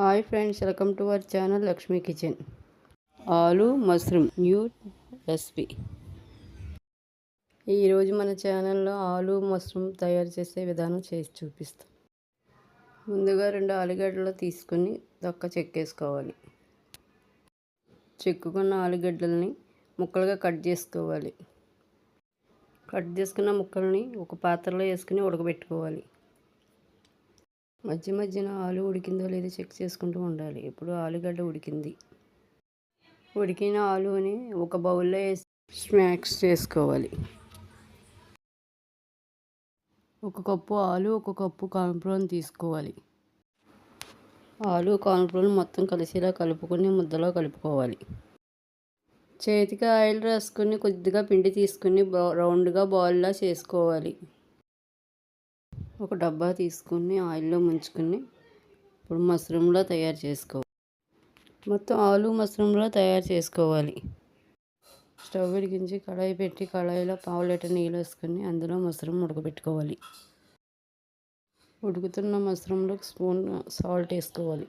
Hi friends welcome to our channel Lakshmi kitchen. ఆలు mushroom new recipe. ఈరోజు మన ఛానల్లో ఆలు మష్రూమ్ తయారు చేసే విధానం చేసి చూపిస్తాం. ముందుగా రెండు ఆలుగడ్డలు తీసుకొని దొక్క చెక్కేసుకోవాలి. చెక్కుకున్న ఆలుగడ్డల్ని ముక్కలుగా కట్ చేసుకోవాలి. కట్ చేసుకున్న ముక్కల్ని ఒక పాత్రలో వేసుకుని ఉడకబెట్టుకోవాలి. మధ్య మధ్యన ఆలు ఉడికిందో లేదో చెక్ చేసుకుంటూ ఉండాలి. ఇప్పుడు ఆలుగడ్డ ఉడికింది? ఉడికిన ఆలుని ఒక బౌల్లో వేసి స్నాక్స్ చేసుకోవాలి. ఒక కప్పు ఆలు ఒక కప్పు కాన్ఫ్లోర్ తీసుకోవాలి. ఆలు కాన్ఫ్లోర్ మొత్తం కలిసేలా కలుపుకొని ముద్దలో కలుపుకోవాలి. చేతికి ఆయిల్ రాసుకొని కొద్దిగా పిండి తీసుకుని రౌండ్గా బాల్లా చేసుకోవాలి. ఒక డబ్బా తీసుకుని ఆయిల్లో ముంచుకొని ఇప్పుడు మష్రూమ్లో తయారు చేసుకోవాలి మొత్తం ఆలు మష్రూమ్లో తయారు చేసుకోవాలి. స్టవ్ వెలిగించి కళాయి పెట్టి కళాయిలో పావు లీటర్ నీళ్ళు వేసుకొని అందులో మష్రూమ్ ఉడకబెట్టుకోవాలి. ఉడుకుతున్న మష్రూమ్లో స్పూన్ సాల్ట్ వేసుకోవాలి.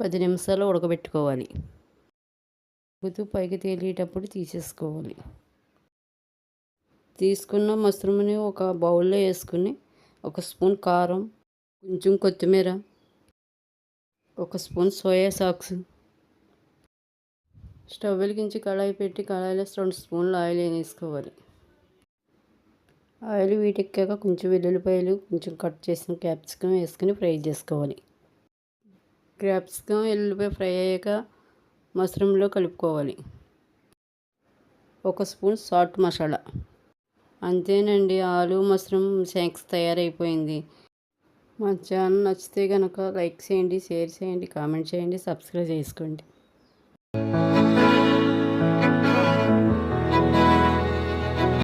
పది నిమిషాలు ఉడకబెట్టుకోవాలి. ఉడుకుతూ పైకి తేలేటప్పుడు తీసేసుకోవాలి. తీసుకున్న మష్రూమ్ని ఒక బౌల్లో వేసుకుని ఒక స్పూన్ కారం కొంచెం కొత్తిమీర ఒక స్పూన్ సోయా సాక్స్. స్టవ్ వెలిగించి కళాయి పెట్టి కళాయిలో రెండు స్పూన్లు ఆయిల్ వేసుకోవాలి. ఆయిల్ వీటెక్కాక కొంచెం వెల్లుల్లిపాయలు కొంచెం కట్ చేసిన క్యాప్సికం వేసుకుని ఫ్రై చేసుకోవాలి. క్యాప్సికం వెల్లుల్లిపాయ ఫ్రై అయ్యాక మష్రూమ్లో కలుపుకోవాలి. ఒక స్పూన్ సాల్ట్ మసాలా. అంతేనండి ఆలు మస్రూమ్ శాంక్స్ తయారైపోయింది. మా ఛానల్ నచ్చితే కనుక లైక్ చేయండి షేర్ చేయండి కామెంట్ చేయండి సబ్స్క్రైబ్ చేసుకోండి.